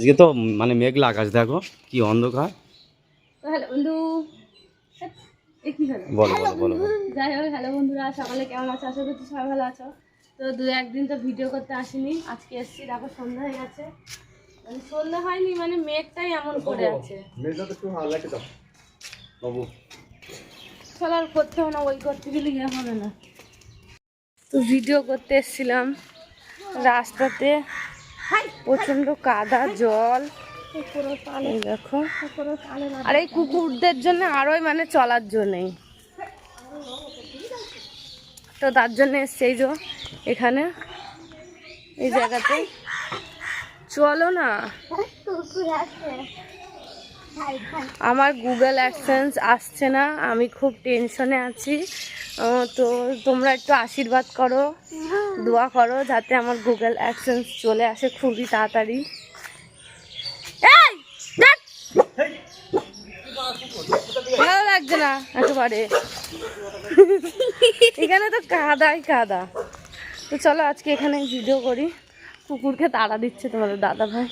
আজকে তো মানে মেঘলা আকাশ দেখো কি অন্ধকার। তো হ্যালো বন্ধু। এ কি বলো বলো বলো। যাই হোক হ্যালো বন্ধুরা সকালে কেমন আছো? আশা করছি সবাই ভালো আছো। তো দু একদিন তো ভিডিও করতে আসিনি আজকে এসেছি দেখো সন্ধ্যা হয়ে গেছে। মানে সন্ধ্যা হয়নি মানে মেঘটাই এমন করে আছে। আর করতে হবে না ওই করতে গেলে ইয়ে হবে না। তো ভিডিও করতে এসেছিলাম রাস্তাতে। প্রচণ্ড কাদা জল। দেখো। আর এই কুকুরদের জন্য আরোই মানে চলার জন্যই তো তার জন্য এসছে এই যে এখানে এই জায়গাতে। চলো না। আমার গুগল অ্যাডসেন্স আসছে না আমি খুব টেনশনে আছি। তো তোমরা একটু আশীর্বাদ করো। দোয়া করো যাতে আমার গুগল অ্যাডসেন্স চলে আসে খুবই তাড়াতাড়ি। ভালো লাগছে না, একেবারে। এখানে তো কাদাই কাদা। তো চলো আজকে এখানে ভিডিও করি। কুকুরকে তাড়া দিচ্ছে তোমাদের দাদা ভাই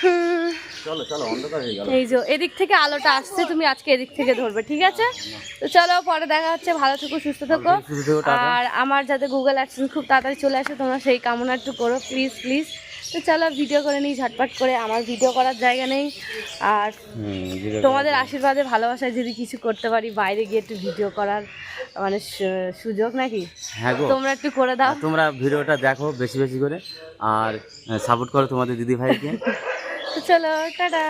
হুম। চলো চলো অন্ধকার হয়ে গেল। এই যে এদিক থেকে আলোটা আসছে তুমি আজকে এদিক থেকে ধরবে ঠিক আছে? তো চলো পরে দেখা হচ্ছে ভালো থেকো সুস্থ থেকো। আর আমার যাতে গুগল অ্যাডসেন্স খুব তাড়াতাড়ি চলে আসে তোমরা সেই কামনা একটু করো প্লিজ প্লিজ তো চলো ভিডিও করে নিই ঝটপট করে আমার ভিডিও করার জায়গা নেই। আর তোমাদের আশীর্বাদে ভালোবাসায় যদি কিছু করতে পারি বাইরে গিয়ে একটু ভিডিও করার মানে সুযোগ নাকি? হ্যাঁ গো। তোমরা একটু করে দাও। তোমরা ভিডিওটা দেখো বেশি বেশি করে। আর সাপোর্ট করো তোমাদের দিদি ভাইকে তো চলো টাটা